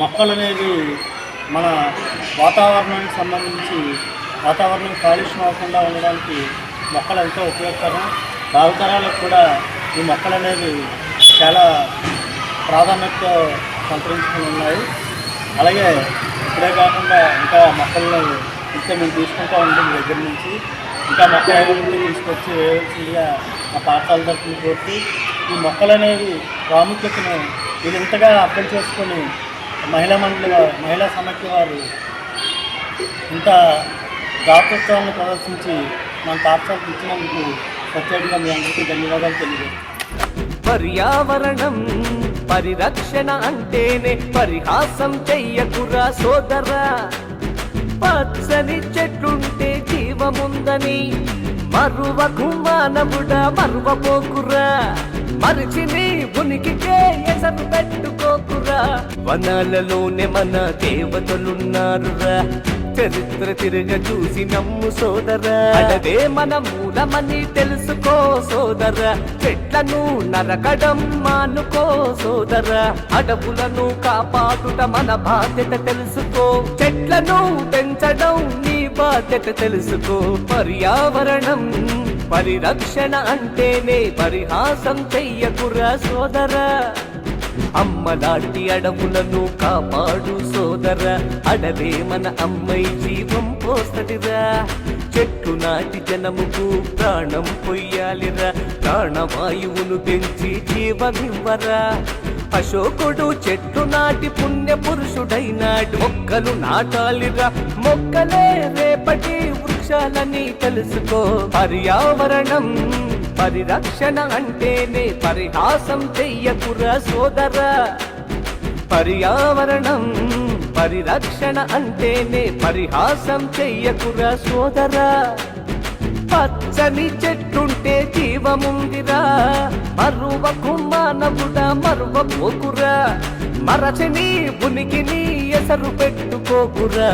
మొక్కలు అనేది మన వాతావరణానికి సంబంధించి వాతావరణం కాలుష్యం అవ్వకుండా ఉండడానికి మొక్కలు ఎంతో ఉపయోగకరం. భావితరాలకు కూడా ఈ మొక్కలు అనేవి చాలా ప్రాధాన్యత సంతరించుకుని ఉన్నాయి. అలాగే ఇప్పుడే కాకుండా ఇంకా మొక్కలను ఇంకా మేము తీసుకుంటూ ఉంటాం మీ దగ్గర నుంచి ఇంకా మొక్కలు ఏమైనా తీసుకొచ్చి వేయవలసిందిగా మా పాఠశాల తరఫున కోరుతూ ఈ మొక్కలు అనేవి ప్రాముఖ్యతను ఇది ఇంతగా అర్థం చేసుకొని మహిళా మండలి వారు మహిళా సమైక్య వారు ఇంత దాతృత్వాన్ని ప్రదర్శించి మన తాత్సాలకు ఇచ్చినందుకు ప్రత్యేకంగా మీ అందరికీ ధన్యవాదాలు తెలియజేస్తాను పర్యావరణం పరిరక్షణ అంటేనే పరిహాసం చెయ్యకురా సోదరా. పచ్చని చెట్లుంటే జీవముందని మరువకు మానవుడా మరువపోకురా మరిచిని ఉనికికే ఎసరు పెట్టుకోకురా. వనాలలోనే మన దేవతలున్నారురా. చరిత్ర తిరగ చూసి నమ్ము సోదరా. అడవే మన మూలమని తెలుసుకో సోదరా. చెట్లను నరకడం మానుకో సోదరా. అడవులను కాపాడుట మన బాధ్యత తెలుసుకో. చెట్లను పెంచడం నీ బాధ్యత తెలుసుకో. పర్యావరణం పరిరక్షణ అంటేనే పరిహాసం చెయ్యకురా సోదరా. అమ్మలాంటి అడవులను కాపాడు సోదర. అడవే మన అమ్మై జీవం పోస్తటిరా చెట్టు నాటి జనముకు ప్రాణం పొయ్యాలిరా. ప్రాణవాయువును పెంచి జీవమివ్వరా. అశోకుడు చెట్టు నాటి పుణ్య పురుషుడైనాడు మొక్కలు నాటాలిరా. మొక్కలే రేపటి వృక్షాలని తెలుసుకో. పర్యావరణం పరిరక్షణ అంటేనే పరిహాసం చెయ్యకురా సోదరా. పర్యావరణం పరిరక్షణ అంటేనే పరిహాసం చెయ్యకురా సోదరా. పచ్చని చెట్టుంటే జీవముందిరా మరువకు మానవుడా మరువపోకురా మరచని ఉనికిని ఎసరు పెట్టుకోకురా.